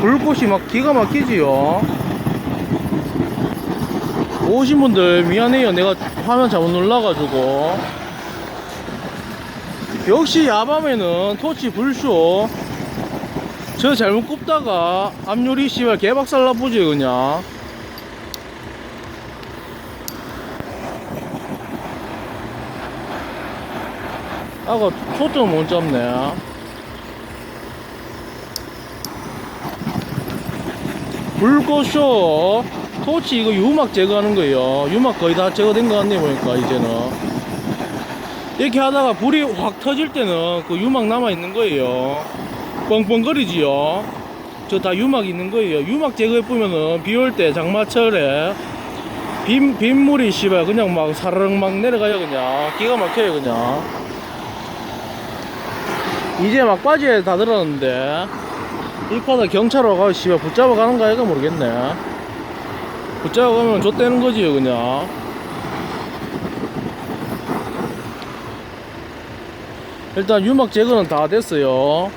불꽃이 막 기가 막히지요. 오신 분들 미안해요. 내가 화면 잘못 눌러가지고. 역시 야밤에는 토치 불쇼. 저 잘못 굽다가 앞유리 씨발 개박살 나보지 그냥. 아가 초점 못 잡네. 불꽃쇼. 토치 이거 유막 제거하는 거예요? 유막 거의 다 제거된 거 같네 보니까 이제는. 이렇게 하다가 불이 확 터질 때는 그 유막 남아 있는 거예요. 뻥뻥거리지요. 저 다 유막 있는 거예요. 유막 제거해 보면은 비 올 때 장마철에 빗, 빗물이 씨발 그냥 막 사르륵 막 내려가요 그냥. 기가 막혀요 그냥. 이제 막 바지에 다 들었는데 이파다 경찰 와가 씨발 붙잡아 가는 거 아이가 모르겠네. 붙잡아 가면 좆되는 거지 그냥. 일단 유막 제거는 다 됐어요